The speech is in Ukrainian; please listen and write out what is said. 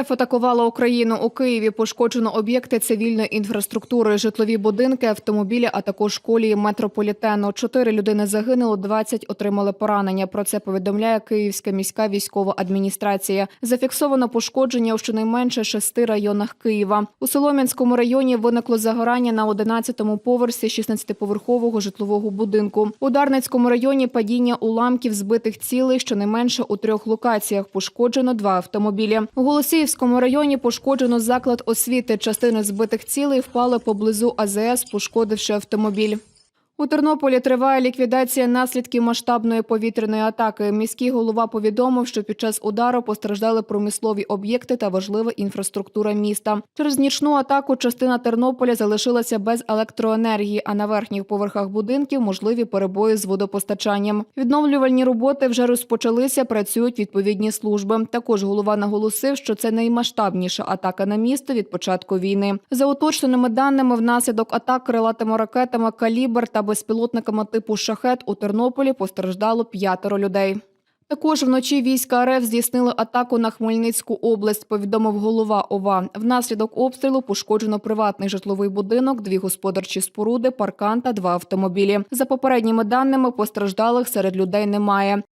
РФ атакувала Україну у Києві. Пошкоджено об'єкти цивільної інфраструктури, житлові будинки, автомобілі, а також колії метрополітену. Чотири людини загинуло, 20 отримали поранення. Про це повідомляє Київська міська військова адміністрація. Зафіксовано пошкодження у щонайменше шести районах Києва. У Солом'янському районі виникло загорання на 11-му поверсі 16-поверхового житлового будинку. У Дарницькому районі падіння уламків збитих цілей щонайменше у трьох локаціях. Пошкоджено два автомобілі. У Голосіївському районі пошкоджено заклад освіти. Частини збитих цілей впали поблизу АЗС, пошкодивши автомобіль. У Тернополі триває ліквідація наслідків масштабної повітряної атаки. Міський голова повідомив, що під час удару постраждали промислові об'єкти та важлива інфраструктура міста. Через нічну атаку частина Тернополя залишилася без електроенергії, а на верхніх поверхах будинків можливі перебої з водопостачанням. Відновлювальні роботи вже розпочалися. Працюють відповідні служби. Також голова наголосив, що це наймасштабніша атака на місто від початку війни. За уточненими даними, внаслідок атак крилатими ракетами калібр та безпілотниками типу шахет у Тернополі постраждало п'ятеро людей. Також вночі війська РФ здійснили атаку на Хмельницьку область, повідомив голова ОВА. Внаслідок обстрілу пошкоджено приватний житловий будинок, дві господарчі споруди, паркан та два автомобілі. За попередніми даними, постраждалих серед людей немає.